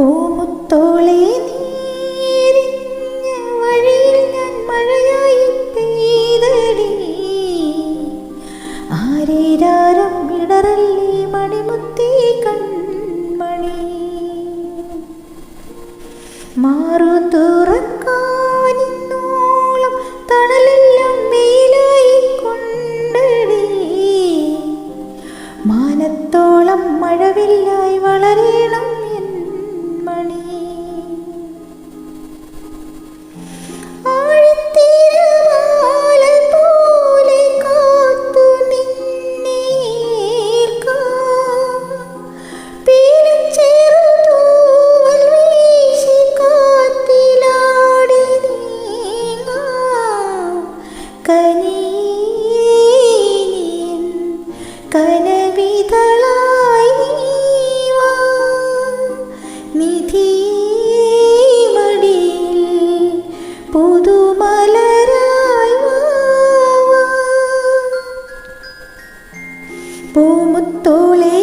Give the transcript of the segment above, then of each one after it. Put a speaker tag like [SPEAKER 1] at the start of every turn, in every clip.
[SPEAKER 1] പൂമുത്തോളെ നീരിഞ്ഞ വഴിയിൽ ഞാൻ മഴയായി പെയ്തടി. ആരേരാരം ഇടറല്ലേ മണിമുത്തി കൺമണി. മാറു തുറക്കാനിന്നോളം തണലെല്ലാം മേലായി കൊണ്ടടി. മാനത്തോളം മഴവില്ലായി വളരണം തോളേ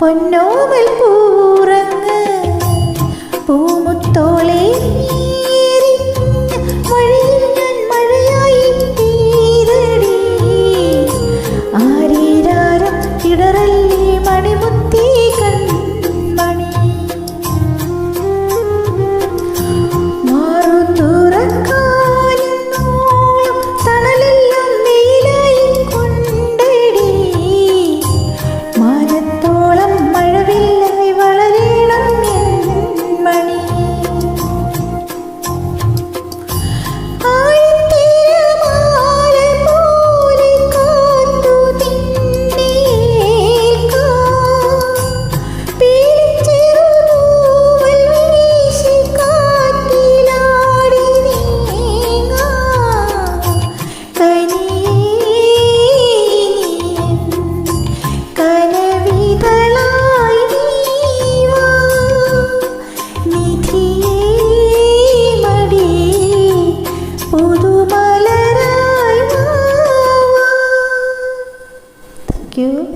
[SPEAKER 1] പൊന്നോമൽ പൂ